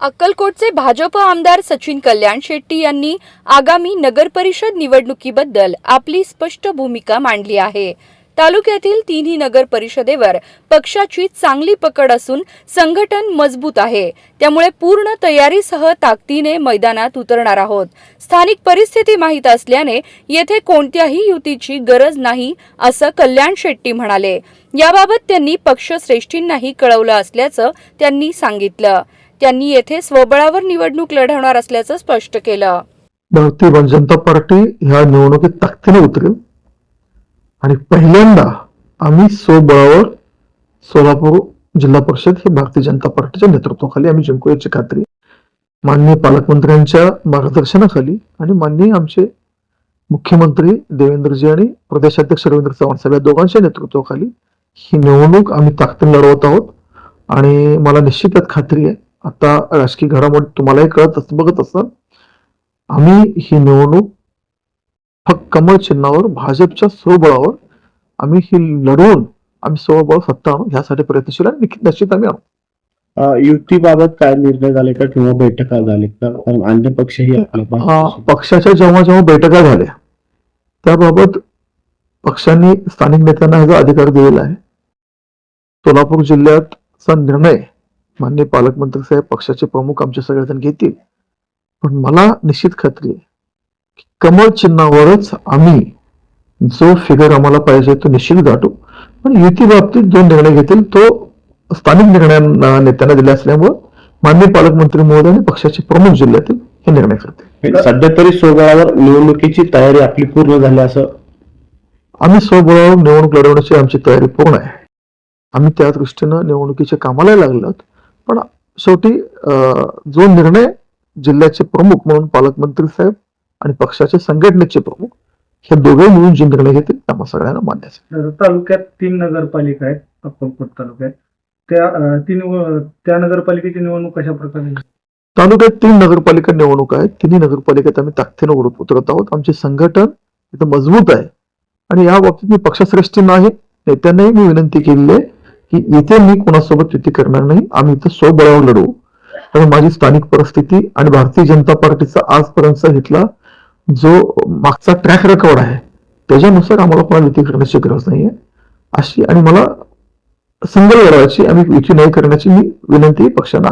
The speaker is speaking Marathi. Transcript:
अक्कलकोटचे भाजप आमदार सचिन कल्याण शेट्टी यांनी आगामी नगरपरिषद निवडणुकीबद्दल आपली स्पष्ट भूमिका मांडली आहे. तालुक्यातील तिन्ही नगर परिषदेवर पक्षाची चांगली पकड असून संघटन मजबूत आहे. त्यामुळे पूर्ण तयारीसह ताकदीने मैदानात उतरणार आहोत. स्थानिक परिस्थिती माहीत असल्याने येथे कोणत्याही युतीची गरज नाही असं कल्याण शेट्टी म्हणाले. याबाबत त्यांनी पक्षश्रेष्ठींनाही कळवलं असल्याचं त्यांनी सांगितलं. त्यांनी येथे स्वबळावर निवडणूक लढवणार असल्याचं स्पष्ट केलं. भारतीय जनता पार्टी ह्या निवडणुकीत ताकदीने उतरेल. आणि पहिल्यांदा आम्ही स्वबळावर सोलापूर जिल्हा परिषद ही भारतीय जनता पार्टीच्या नेतृत्वाखाली आम्ही जिंकू याची खात्री. माननीय पालकमंत्र्यांच्या मार्गदर्शनाखाली आणि माननीय आमचे मुख्यमंत्री देवेंद्रजी आणि प्रदेशाध्यक्ष रवींद्र चव्हाण साहेब या दोघांच्या नेतृत्वाखाली ही निवडणूक आम्ही ताकदीन लढवत आहोत. आणि मला निश्चितच खात्री आहे आता राजकीय घडामोडी तुम्हालाही कळत बघत असाल आम्ही ही निवडणूक फक्त कमळ चिन्हावर भाजपच्या स्वबळावर आम्ही ही लढवून आम्ही स्वबळ सत्ता आणू ह्यासाठी प्रयत्नशील आणि निश्चित आम्ही आणू. युतीबाबत काय निर्णय झाले का किंवा बैठका झाले का? कारण अन्य पक्षही हा, पक्षाच्या जेव्हा जेव्हा बैठका झाल्या त्याबाबत पक्षांनी स्थानिक नेत्यांना ह्याचा अधिकार दिलेला आहे सोलापूर जिल्ह्याचा निर्णय माननीय पालकमंत्री साहेब पक्षाचे प्रमुख आमचे सगळेजण घेतील. पण मला निश्चित खात्री आहे कमळ चिन्हावरच आम्ही जो फिगर आम्हाला पाहिजे तो निश्चित गाठू. पण युती बाबतीत जो निर्णय घेतील तो स्थानिक निर्णय नेत्यांना दिला असल्यामुळं माननीय पालकमंत्री महोदय आणि पक्षाचे प्रमुख जिल्ह्यातील हे निर्णय करतील. सध्या तरी सोबळावर निवडणुकीची तयारी आपली पूर्ण झाली असं? आम्ही स्वबळावर निवडणूक लढवण्याची आमची तयारी पूर्ण आहे. आम्ही त्या दृष्टीनं निवडणुकीच्या कामाला लागलो पण शेवटी जो निर्णय जिल्ह्याचे प्रमुख म्हणून पालकमंत्री साहेब आणि पक्षाचे संघटनेचे प्रमुख हे दोघे मिळून जे निर्णय घेतील त्या आम्हा सगळ्यांना मान्य तालुक्यात तीन नगरपालिका आहेत अक्कलकोट तालुक्यात. त्या तीन नगरपालिकेची निवडणूक कशा प्रकारे? तालुक्यात तीन नगरपालिका निवडणूक आहेत. तिन्ही नगरपालिकेत आम्ही ताकदीनं उतरत आहोत. आमचे संघटन इथं मजबूत आहे. आणि या बाबतीत मी पक्षश्रेष्ठी नाही नेत्यांनाही मी विनंती केलेली आहे की इथे मी कोणासोबत युती करणार नाही. आम्ही इथं स्वबळावर लढवू आणि माझी स्थानिक परिस्थिती आणि भारतीय जनता पार्टीचा आजपर्यंतचा घेतला जो मागचा ट्रॅक रेकॉर्ड आहे त्याच्यानुसार आम्हाला कोणाला युती करण्याची गरज नाहीये. अशी आणि मला सिंगल लढवायची आम्ही युती नाही करण्याची मी विनंती पक्षांना